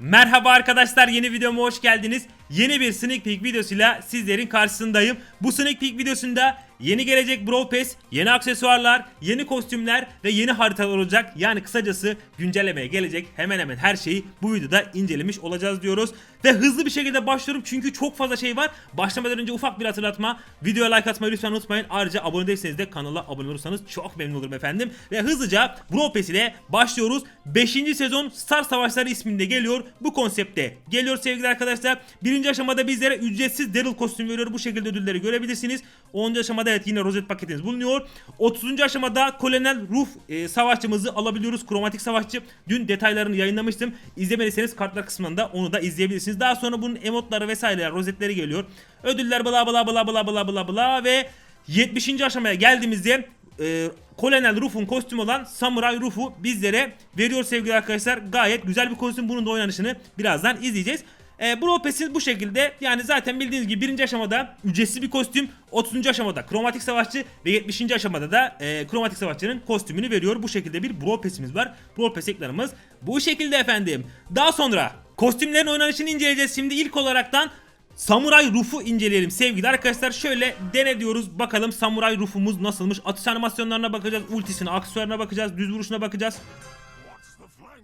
Merhaba arkadaşlar yeni videoma hoş geldiniz. Yeni bir sneak peek videosuyla sizlerin karşısındayım. Bu sneak peek videosunda yeni gelecek Brawl Pass, yeni aksesuarlar, yeni kostümler ve yeni haritalar olacak. Yani kısacası güncellemeye gelecek hemen hemen her şeyi bu videoda incelemiş olacağız diyoruz. Ve hızlı bir şekilde başlıyorum çünkü çok fazla şey var. Başlamadan önce ufak bir hatırlatma. Videoya like atmayı lütfen unutmayın. Ayrıca abone değilseniz de kanala abone olursanız çok memnun olurum efendim. Ve hızlıca Brawl Pass ile başlıyoruz. 5. sezon Star Savaşları isminde geliyor. Bu konsepte geliyor sevgili arkadaşlar. Birinci aşamada bizlere ücretsiz Daryl kostüm veriyor. Bu şekilde ödülleri görebilirsiniz. 10. aşamada evet yine rozet paketiniz bulunuyor. 30. aşamada Kolonel Ruf e, savaşçımızı alabiliyoruz. Kromatik savaşçı. Dün detaylarını yayınlamıştım. İzlemediyseniz kartlar kısmında onu da izleyebilirsiniz. Daha sonra bunun emotları vesaire rozetleri geliyor. Ödüller bla bla bla bla bla bla bla ve 70. aşamaya geldiğimizde e, Kolonel Ruf'un kostümü olan Samuray Ruf'u bizlere veriyor sevgili arkadaşlar. Gayet güzel bir kostüm. Bunun da oynanışını birazdan izleyeceğiz. E, Brawl Pass'in bu şekilde yani zaten bildiğiniz gibi birinci aşamada ücretsiz bir kostüm 30. aşamada kromatik savaşçı ve 70. aşamada da e, kromatik savaşçının kostümünü veriyor. Bu şekilde bir Brawl Pass'imiz var. Brawl Pass bu şekilde efendim. Daha sonra kostümlerin oynanışını inceleyeceğiz. Şimdi ilk olaraktan Samuray Ruf'u inceleyelim sevgili arkadaşlar. Şöyle dene diyoruz. Bakalım Samuray Ruf'umuz nasılmış. Atış animasyonlarına bakacağız. Ultisine, aksesuarına bakacağız. Düz vuruşuna bakacağız.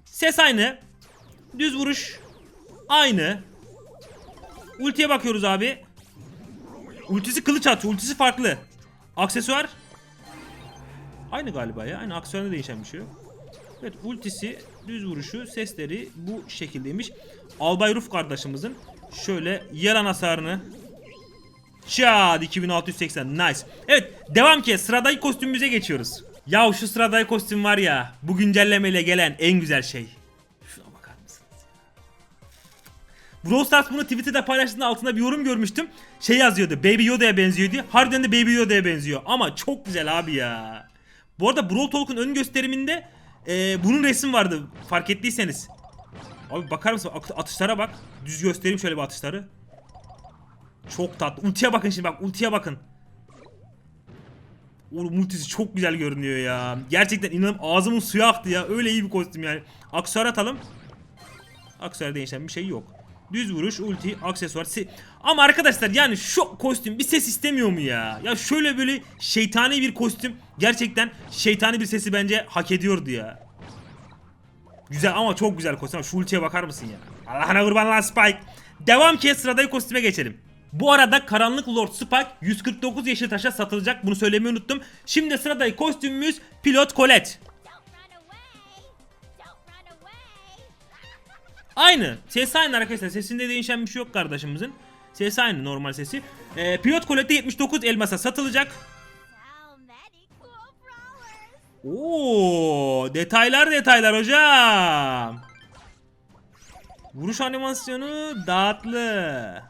Ses aynı. Düz vuruş aynı. Ultiye bakıyoruz abi. Ultisi kılıç atıyor. Ultisi farklı. Aksesuar aynı galiba ya. Aynı aksesuarında değişen bir şey yok. Evet ultisi, düz vuruşu, sesleri bu şekildeymiş. Albay Ruf kardeşimizin şöyle yaran hasarını Çad 2680 nice. Evet devam ki sıradaki kostümümüze geçiyoruz. Ya şu sıradaki kostüm var ya bu güncellemeyle gelen en güzel şey. Brawl Stars bunu Twitter'da paylaştığında altında bir yorum görmüştüm. Şey yazıyordu Baby Yoda'ya benziyor diye. Harbiden de Baby Yoda'ya benziyor. Ama çok güzel abi ya. Bu arada Brawl Talk'un ön gösteriminde e, bunun resim vardı fark ettiyseniz. Abi bakar mısın At- atışlara bak. Düz göstereyim şöyle bir atışları. Çok tatlı. Ultiye bakın şimdi bak ultiye bakın. Oğlum ultisi çok güzel görünüyor ya. Gerçekten inanın ağzımın suyu aktı ya. Öyle iyi bir kostüm yani. Aksesuar atalım. Aksesuar değişen bir şey yok. Düz vuruş, ulti, aksesuar. se- Ama arkadaşlar yani şu kostüm bir ses istemiyor mu ya? Ya şöyle böyle şeytani bir kostüm gerçekten şeytani bir sesi bence hak ediyordu ya. Güzel ama çok güzel kostüm. Şu ultiye bakar mısın ya? Allah'ına kurban lan Spike. Devam ki sıradaki kostüme geçelim. Bu arada Karanlık Lord Spike 149 yeşil taşa satılacak. Bunu söylemeyi unuttum. Şimdi sıradaki kostümümüz Pilot Colette. Aynı. Ses aynı arkadaşlar. Sesinde değişen bir şey yok kardeşimizin. Sesi aynı normal sesi. Ee, Pilot Colette 79 elmasa satılacak. Oo, detaylar detaylar hocam. Vuruş animasyonu dağıtlı.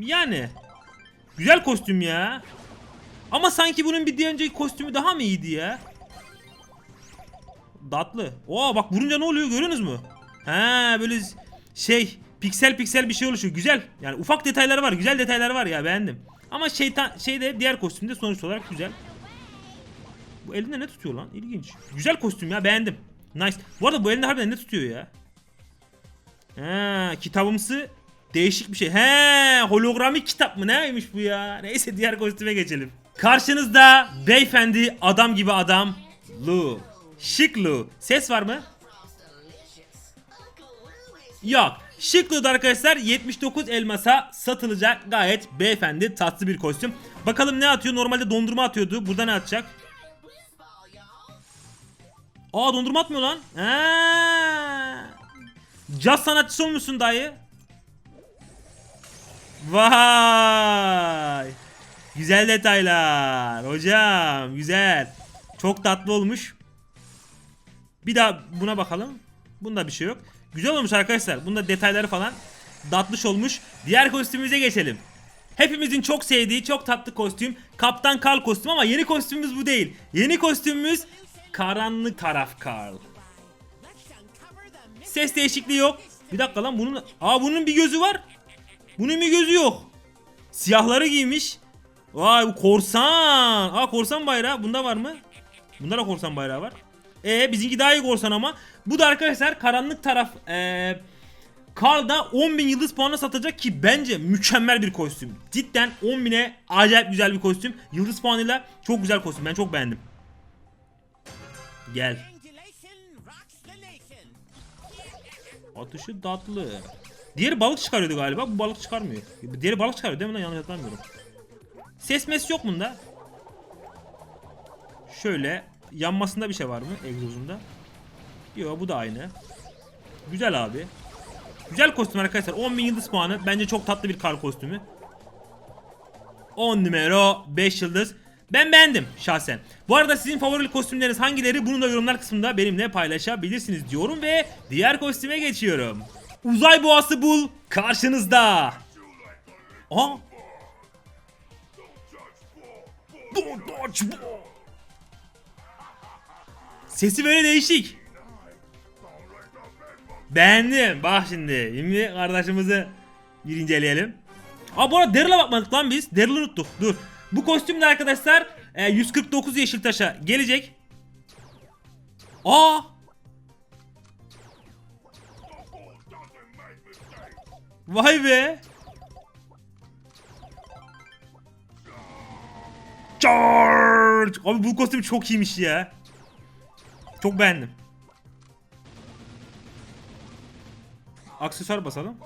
Yani güzel kostüm ya. Ama sanki bunun bir diğer önceki kostümü daha mı iyiydi ya? Datlı. Oo bak vurunca ne oluyor görüyorsunuz mu? Ha böyle şey piksel piksel bir şey oluşuyor. Güzel. Yani ufak detaylar var. Güzel detaylar var ya beğendim. Ama şeytan şeyde diğer kostümde sonuç olarak güzel. Bu elinde ne tutuyor lan? İlginç. Güzel kostüm ya beğendim. Nice. Bu arada bu elinde harbiden ne tutuyor ya? Ha, kitabımsı değişik bir şey. He, hologramik kitap mı neymiş bu ya? Neyse diğer kostüme geçelim. Karşınızda beyefendi adam gibi adam Lu. Şık Lu. Ses var mı? Yok. Şık Lu'da arkadaşlar 79 elmasa satılacak gayet beyefendi tatlı bir kostüm. Bakalım ne atıyor? Normalde dondurma atıyordu. Burada ne atacak? Aa dondurma atmıyor lan. Ha. Caz sanatçısı olmuşsun dayı. Vay. Güzel detaylar. Hocam güzel. Çok tatlı olmuş. Bir daha buna bakalım. Bunda bir şey yok. Güzel olmuş arkadaşlar. Bunda detayları falan tatlış olmuş. Diğer kostümümüze geçelim. Hepimizin çok sevdiği çok tatlı kostüm. Kaptan Karl kostüm ama yeni kostümümüz bu değil. Yeni kostümümüz Karanlık Taraf Karl. Ses değişikliği yok. Bir dakika lan bunun... Aa bunun bir gözü var. Bunun bir gözü yok. Siyahları giymiş. Vay bu korsan. Aa korsan bayrağı. Bunda var mı? Bunda da korsan bayrağı var. E bizimki daha iyi korsan ama. Bu da arkadaşlar karanlık taraf eee Karl da 10.000 yıldız puanına satacak ki bence mükemmel bir kostüm. Cidden 10.000'e acayip güzel bir kostüm. Yıldız puanıyla çok güzel kostüm. Ben çok beğendim. Gel. Atışı tatlı. Diğeri balık çıkarıyordu galiba. Bu balık çıkarmıyor. Diğeri balık çıkarıyor değil mi lan? Yanlış hatırlamıyorum. Ses mes yok bunda. Şöyle yanmasında bir şey var mı egzozunda? Yok bu da aynı. Güzel abi. Güzel kostüm arkadaşlar. 10.000 yıldız puanı. Bence çok tatlı bir kar kostümü. 10 numara 5 yıldız. Ben beğendim şahsen. Bu arada sizin favori kostümleriniz hangileri? Bunu da yorumlar kısmında benimle paylaşabilirsiniz diyorum ve diğer kostüme geçiyorum. Uzay boğası bul karşınızda. Aa. Don't touch ball. Sesi böyle değişik. Beğendim. Bak şimdi. Şimdi kardeşimizi bir inceleyelim. Aa bu arada Daryl'a bakmadık lan biz. Daryl'ı unuttuk. Dur. Bu kostüm de arkadaşlar e, 149 Yeşiltaş'a gelecek. Aa! Vay be. Charge! Abi bu kostüm çok iyiymiş ya. Çok beğendim. Aksesuar basalım.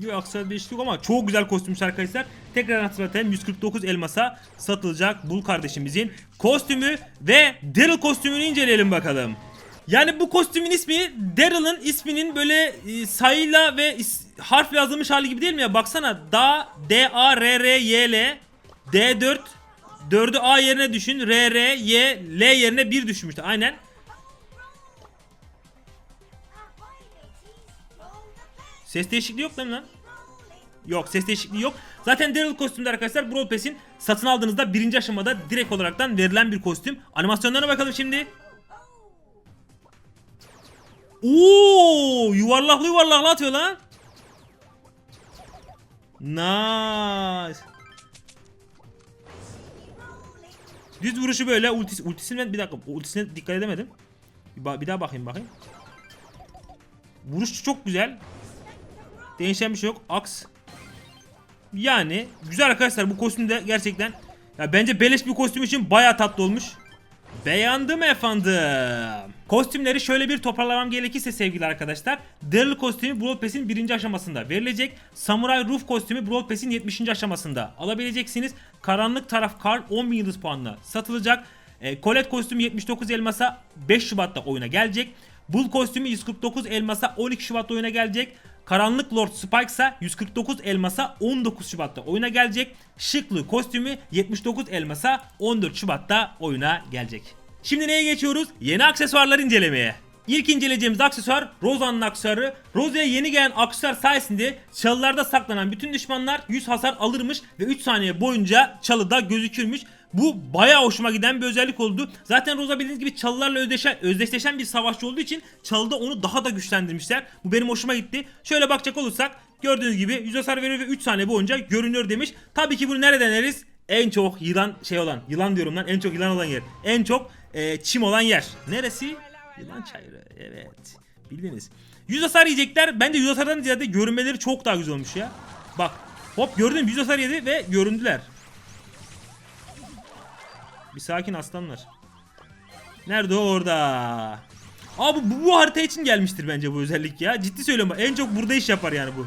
Yok aksesuar değişiklik ama çok güzel kostümmüş arkadaşlar. Tekrar hatırlatayım 149 elmasa satılacak Bul kardeşimizin kostümü ve Daryl kostümünü inceleyelim bakalım. Yani bu kostümün ismi Daryl'ın isminin böyle e, sayıyla ve is- harfle yazılmış hali gibi değil mi ya? Baksana da D A R R Y L D4 4'ü A yerine düşün. R R Y L yerine 1 düşmüştü. Aynen. Ses değişikliği yok lan? Yok ses değişikliği yok. Zaten Daryl kostümde arkadaşlar Brawl Pass'in satın aldığınızda birinci aşamada direkt olaraktan verilen bir kostüm. Animasyonlarına bakalım şimdi. Oo, yuvarlaklı yuvarlaklı atıyor lan. Nice. Düz vuruşu böyle ultisi, ultisine bir dakika ultisine dikkat edemedim. Bir, bir daha bakayım bakayım. Vuruş çok güzel. Değişen bir şey yok. Aks. Yani güzel arkadaşlar bu kostüm de gerçekten ya bence beleş bir kostüm için baya tatlı olmuş. Beğendim efendim. Kostümleri şöyle bir toparlamam gerekirse sevgili arkadaşlar. Daryl kostümü Brawl Pass'in birinci aşamasında verilecek. Samurai Roof kostümü Brawl Pass'in 70. aşamasında alabileceksiniz. Karanlık taraf Karl 10.000 yıldız puanla satılacak. E, Colette kostümü 79 elmasa 5 Şubat'ta oyuna gelecek. Bull kostümü 149 elmasa 12 Şubat'ta oyuna gelecek. Karanlık Lord Spike ise 149 elmasa 19 Şubat'ta oyuna gelecek. Şıklı kostümü 79 elmasa 14 Şubat'ta oyuna gelecek. Şimdi neye geçiyoruz? Yeni aksesuarlar incelemeye. İlk inceleyeceğimiz aksesuar Roza'nın aksesuarı. Roza'ya yeni gelen aksesuar sayesinde çalılarda saklanan bütün düşmanlar 100 hasar alırmış ve 3 saniye boyunca çalıda gözükürmüş. Bu bayağı hoşuma giden bir özellik oldu. Zaten Roza bildiğiniz gibi çalılarla özdeşen, özdeşleşen bir savaşçı olduğu için çalıda onu daha da güçlendirmişler. Bu benim hoşuma gitti. Şöyle bakacak olursak gördüğünüz gibi 100 hasar veriyor ve 3 saniye boyunca görünüyor demiş. Tabii ki bunu nereden deneriz? En çok yılan şey olan, yılan diyorum lan en çok yılan olan yer. En çok e, çim olan yer. Neresi? Yılan çayırı. Evet. Bildiniz. 100 hasar yiyecekler. Bence 100 hasardan ziyade görünmeleri çok daha güzel olmuş ya. Bak. Hop gördün mü? 100 hasar yedi ve göründüler. Bir sakin aslanlar. Nerede o orada? Abi bu, bu harita için gelmiştir bence bu özellik ya. Ciddi söylüyorum en çok burada iş yapar yani bu.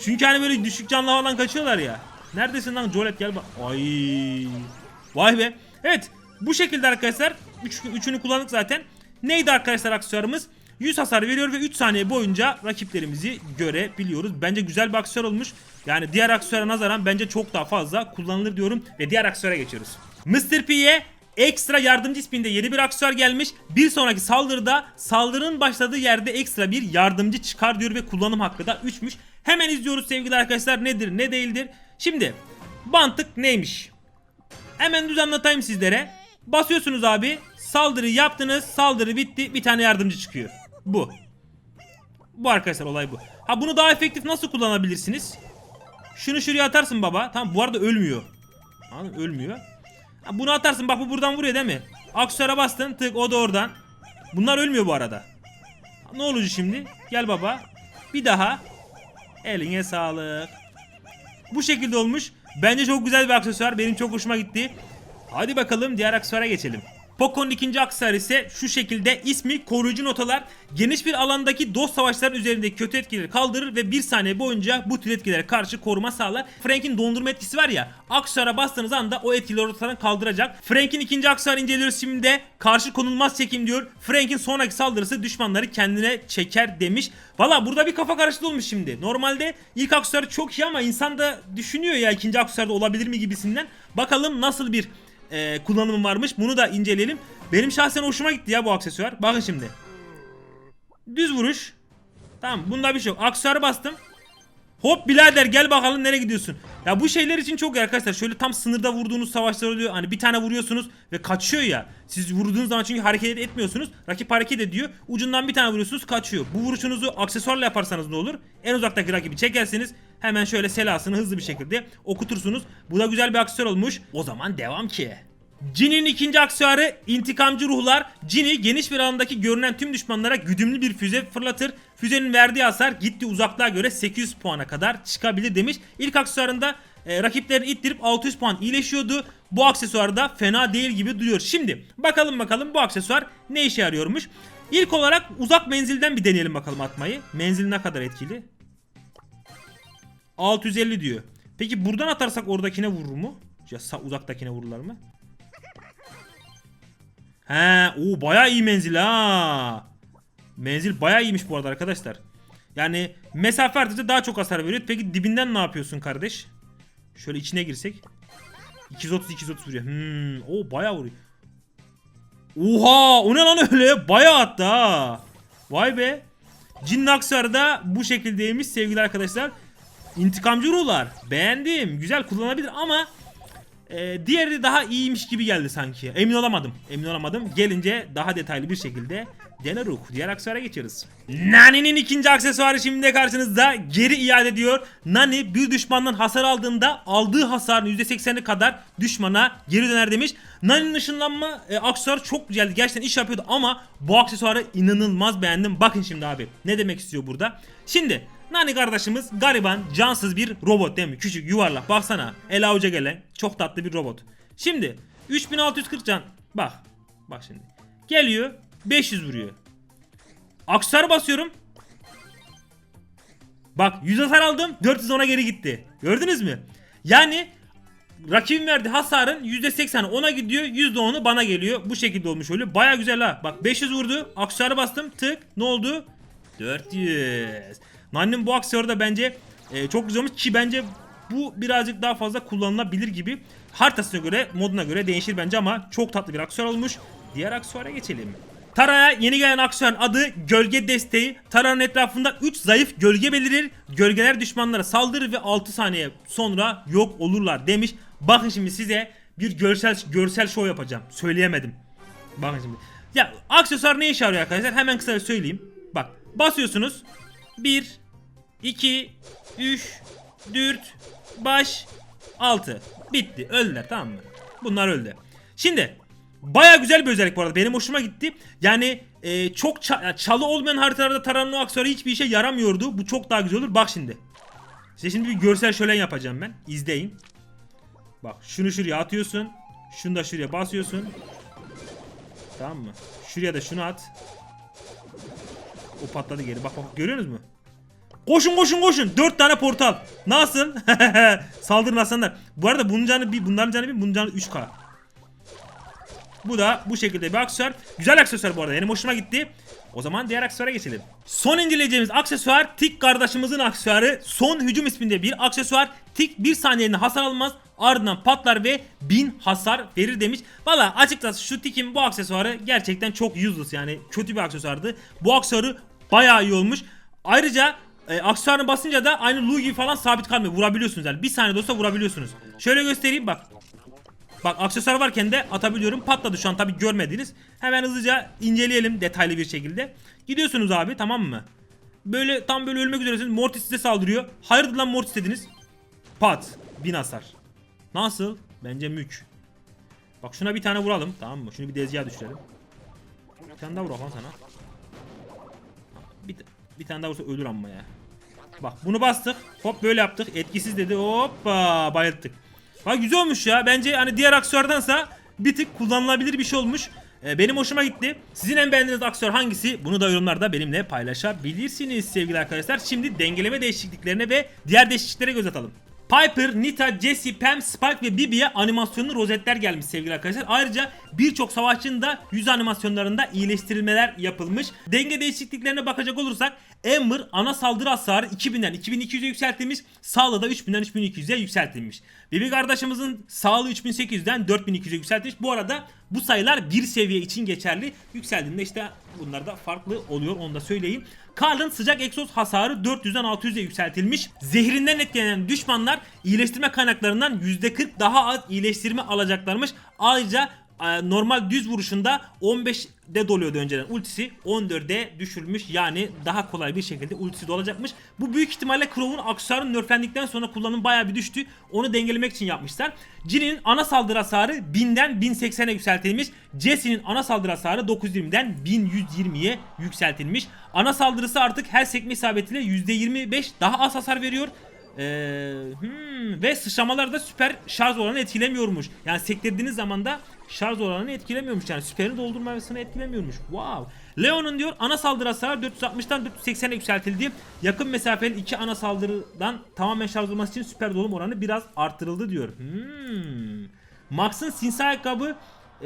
Çünkü hani böyle düşük canlı falan kaçıyorlar ya. Neredesin lan Jolet gel bak. Ay. Vay be. Evet bu şekilde arkadaşlar. Üç, üçünü kullandık zaten. Neydi arkadaşlar aksesuarımız? 100 hasar veriyor ve 3 saniye boyunca rakiplerimizi görebiliyoruz. Bence güzel bir aksesuar olmuş. Yani diğer aksesuara nazaran bence çok daha fazla kullanılır diyorum. Ve diğer aksesuara geçiyoruz. Mr. P'ye ekstra yardımcı isminde yeni bir aksesuar gelmiş. Bir sonraki saldırıda saldırının başladığı yerde ekstra bir yardımcı çıkar diyor ve kullanım hakkı da 3'müş. Hemen izliyoruz sevgili arkadaşlar nedir ne değildir. Şimdi mantık neymiş? Hemen düz anlatayım sizlere. Basıyorsunuz abi. Saldırı yaptınız. Saldırı bitti. Bir tane yardımcı çıkıyor. Bu. Bu arkadaşlar olay bu. Ha bunu daha efektif nasıl kullanabilirsiniz? Şunu şuraya atarsın baba. Tamam bu arada ölmüyor. Anladın? Ölmüyor. Bunu atarsın bak bu buradan vuruyor değil mi? Aksesuara bastın tık o da oradan. Bunlar ölmüyor bu arada. Ne olacak şimdi? Gel baba. Bir daha. Eline sağlık. Bu şekilde olmuş. Bence çok güzel bir aksesuar. Benim çok hoşuma gitti. Hadi bakalım diğer aksesuara geçelim. Poco'nun ikinci aksesuarı ise şu şekilde ismi koruyucu notalar. Geniş bir alandaki dost savaşların üzerindeki kötü etkileri kaldırır ve bir saniye boyunca bu tür etkilere karşı koruma sağlar. Frank'in dondurma etkisi var ya aksesuara bastığınız anda o etkileri ortadan kaldıracak. Frank'in ikinci aksesuarı inceliyoruz şimdi de karşı konulmaz çekim diyor. Frank'in sonraki saldırısı düşmanları kendine çeker demiş. Valla burada bir kafa karışıklığı olmuş şimdi. Normalde ilk aksesuarı çok iyi ama insan da düşünüyor ya ikinci aksesuarda olabilir mi gibisinden. Bakalım nasıl bir e, kullanımı varmış bunu da inceleyelim. Benim şahsen hoşuma gitti ya bu aksesuar. Bakın şimdi. Düz vuruş. Tamam bunda bir şey yok. Aksesuarı bastım. Hop birader gel bakalım nereye gidiyorsun. Ya bu şeyler için çok iyi arkadaşlar. Şöyle tam sınırda vurduğunuz savaşlar oluyor. Hani bir tane vuruyorsunuz ve kaçıyor ya. Siz vurduğunuz zaman çünkü hareket etmiyorsunuz. Rakip hareket ediyor. Ucundan bir tane vuruyorsunuz kaçıyor. Bu vuruşunuzu aksesuarla yaparsanız ne olur? En uzaktaki rakibi çekersiniz. Hemen şöyle selasını hızlı bir şekilde okutursunuz. Bu da güzel bir aksesuar olmuş. O zaman devam ki. Jin'in ikinci aksesuarı intikamcı ruhlar. Jin'i geniş bir alandaki görünen tüm düşmanlara güdümlü bir füze fırlatır. Füzenin verdiği hasar gittiği uzaklığa göre 800 puana kadar çıkabilir demiş. İlk aksesuarında e, rakiplerini ittirip 600 puan iyileşiyordu. Bu aksesuar da fena değil gibi duruyor. Şimdi bakalım bakalım bu aksesuar ne işe yarıyormuş. İlk olarak uzak menzilden bir deneyelim bakalım atmayı. Menzil ne kadar etkili? 650 diyor. Peki buradan atarsak oradakine vurur mu? Ya uzaktakine vururlar mı? He, o bayağı iyi menzil ha. Menzil bayağı iyiymiş bu arada arkadaşlar. Yani mesafe arttıkça daha çok hasar veriyor. Peki dibinden ne yapıyorsun kardeş? Şöyle içine girsek. 230 230 vuruyor. Hmm, o bayağı vuruyor. Oha, o ne lan öyle? Bayağı attı ha. Vay be. Cin Aksar da bu şekildeymiş sevgili arkadaşlar. İntikamcı ruhlar. Beğendim. Güzel kullanabilir ama e, diğeri daha iyiymiş gibi geldi sanki. Emin olamadım. Emin olamadım. Gelince daha detaylı bir şekilde deneriz. Diğer aksesuara geçiyoruz. Nani'nin ikinci aksesuarı şimdi karşınızda geri iade ediyor. Nani bir düşmandan hasar aldığında aldığı hasarın %80'i kadar düşmana geri döner demiş. Nani'nin ışınlanma e, aksesuarı çok güzeldi. Gerçekten iş yapıyordu ama bu aksesuarı inanılmaz beğendim. Bakın şimdi abi ne demek istiyor burada. Şimdi Nani kardeşimiz gariban, cansız bir robot değil mi? Küçük, yuvarlak. Baksana. El avuca gelen çok tatlı bir robot. Şimdi 3640 can. Bak. Bak şimdi. Geliyor 500 vuruyor. Aksar basıyorum. Bak 100 hasar aldım 400 ona geri gitti. Gördünüz mü? Yani rakibin verdiği hasarın %80'i ona gidiyor %10'u bana geliyor. Bu şekilde olmuş oluyor. Baya güzel ha. Bak 500 vurdu. Aksesuarı bastım. Tık. Ne oldu? 400. Nani'nin bu aksesuarı da bence e, çok güzel olmuş ki bence bu birazcık daha fazla kullanılabilir gibi. Haritasına göre, moduna göre değişir bence ama çok tatlı bir aksesuar olmuş. Diğer aksesuara geçelim. Tara'ya yeni gelen aksesuarın adı Gölge Desteği. Tara'nın etrafında 3 zayıf gölge belirir. Gölgeler düşmanlara saldırır ve 6 saniye sonra yok olurlar demiş. Bakın şimdi size bir görsel görsel show yapacağım. Söyleyemedim. Bakın şimdi. Ya aksesuar ne işe yarıyor arkadaşlar? Hemen kısaca söyleyeyim. Bak basıyorsunuz. 1 2 3 4 baş 6. Bitti. Öldüler tamam mı? Bunlar öldü. Şimdi Baya güzel bir özellik bu arada. Benim hoşuma gitti. Yani e, çok ça- çalı olmayan haritalarda Taran'ın o aksesuarı hiçbir işe yaramıyordu. Bu çok daha güzel olur. Bak şimdi. Size şimdi bir görsel şölen yapacağım ben. İzleyin. Bak şunu şuraya atıyorsun. Şunu da şuraya basıyorsun. Tamam mı? Şuraya da şunu at. O patladı geri. Bak bak görüyorsunuz mu? Koşun koşun koşun. 4 tane portal. Nasıl? Saldırın aslanlar. Bu arada bunun canı bir, bunların canı bir, bunun canı 3k. Bu da bu şekilde bir aksesuar. Güzel aksesuar bu arada. Benim hoşuma gitti. O zaman diğer aksesuara geçelim. Son inceleyeceğimiz aksesuar Tik kardeşimizin aksesuarı. Son hücum isminde bir aksesuar. Tik bir saniyede hasar almaz. Ardından patlar ve 1000 hasar verir demiş. Valla açıkçası şu Tik'in bu aksesuarı gerçekten çok useless yani kötü bir aksesuardı. Bu aksesuarı bayağı iyi olmuş. Ayrıca e, aksesuarını basınca da aynı Lu gibi falan sabit kalmıyor. Vurabiliyorsunuz yani. Bir saniyede olsa vurabiliyorsunuz. Şöyle göstereyim bak. Bak aksesuar varken de atabiliyorum. Patladı şu an tabi görmediniz. Hemen hızlıca inceleyelim detaylı bir şekilde. Gidiyorsunuz abi tamam mı? Böyle tam böyle ölmek üzeresiniz. Mortis size saldırıyor. Hayırdır lan Mortis dediniz. Pat. Bin hasar. Nasıl? Bence mük. Bak şuna bir tane vuralım tamam mı? Şunu bir dezgaha düşürelim. Bir tane daha vuralım sana. Bir, bir tane daha vursa ölür amma ya. Bak bunu bastık. Hop böyle yaptık. Etkisiz dedi. Hoppa bayılttık. Bak güzel olmuş ya. Bence hani diğer aksesuardansa bir tık kullanılabilir bir şey olmuş. Ee, benim hoşuma gitti. Sizin en beğendiğiniz aksesuar hangisi? Bunu da yorumlarda benimle paylaşabilirsiniz sevgili arkadaşlar. Şimdi dengeleme değişikliklerine ve diğer değişikliklere göz atalım. Piper, Nita, Jessie, Pam, Spike ve Bibi'ye animasyonlu rozetler gelmiş sevgili arkadaşlar. Ayrıca birçok savaşçının da yüz animasyonlarında iyileştirilmeler yapılmış. Denge değişikliklerine bakacak olursak Ember ana saldırı hasarı 2000'den 2200'e yükseltilmiş. Sağlığı da 3000'den 3200'e yükseltilmiş. Bibi kardeşimizin sağlığı 3800'den 4200'e yükseltilmiş. Bu arada bu sayılar bir seviye için geçerli. Yükseldiğinde işte bunlar da farklı oluyor onu da söyleyeyim. Karl'ın sıcak egzoz hasarı 400'den 600'e yükseltilmiş. Zehrinden etkilenen düşmanlar iyileştirme kaynaklarından %40 daha az iyileştirme alacaklarmış. Ayrıca normal düz vuruşunda 15'de doluyordu önceden ultisi 14'e düşürülmüş yani daha kolay bir şekilde ultisi dolacakmış. Bu büyük ihtimalle Crow'un aksesuarın nerflendikten sonra kullanım bayağı bir düştü. Onu dengelemek için yapmışlar. Jin'in ana saldırı hasarı 1000'den 1080'e yükseltilmiş. Jesse'nin ana saldırı hasarı 920'den 1120'ye yükseltilmiş. Ana saldırısı artık her sekme isabetiyle %25 daha az hasar veriyor. Ee, hmm, ve sıçramalar da süper şarj oranını etkilemiyormuş. Yani sektirdiğiniz zaman da şarj oranını etkilemiyormuş. Yani süperi doldurmasını etkilemiyormuş. Wow. Leon'un diyor ana saldırı hasarı 460'tan 480'e yükseltildi. Yakın mesafeli iki ana saldırıdan tamamen şarj olması için süper dolum oranı biraz artırıldı diyor. Hmm. Max'ın sinsi ayakkabı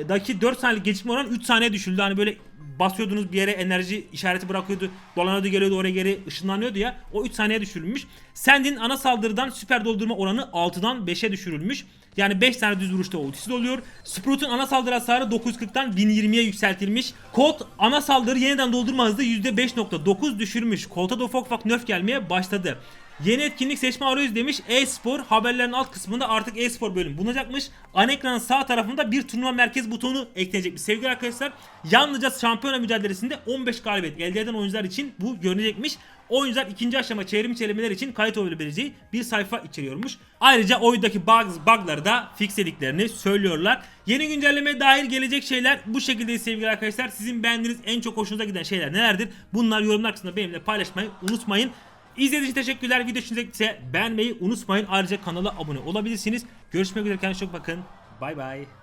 daki 4 saniyelik gecikme oranı 3 saniye düşüldü. Hani böyle basıyordunuz bir yere enerji işareti bırakıyordu. Dolanıyordu geliyordu oraya geri ışınlanıyordu ya. O 3 saniye düşürülmüş. Sendin ana saldırıdan süper doldurma oranı 6'dan 5'e düşürülmüş. Yani 5 tane düz vuruşta ultisi doluyor. Sprout'un ana saldırı hasarı 940'tan 1020'ye yükseltilmiş. Colt ana saldırı yeniden doldurma hızı %5.9 düşürmüş. Colt'a da ufak ufak nerf gelmeye başladı. Yeni etkinlik seçme arayüzü demiş. E-spor haberlerin alt kısmında artık e-spor bölümü bulunacakmış. Ana ekranın sağ tarafında bir turnuva merkez butonu ekleyecekmiş. Sevgili arkadaşlar yalnızca şampiyona mücadelesinde 15 galibiyet elde eden oyuncular için bu görünecekmiş. Oyuncular ikinci aşama çevrim içerimeler için kayıt olabileceği bir sayfa içeriyormuş. Ayrıca oyundaki bugs, bugları da fixlediklerini söylüyorlar. Yeni güncellemeye dair gelecek şeyler bu şekilde sevgili arkadaşlar. Sizin beğendiğiniz en çok hoşunuza giden şeyler nelerdir? Bunlar yorumlar kısmında benimle paylaşmayı unutmayın. İzlediğiniz için teşekkürler. Video gittiyse beğenmeyi unutmayın. Ayrıca kanala abone olabilirsiniz. Görüşmek üzere. Kendinize çok bakın. Bay bay.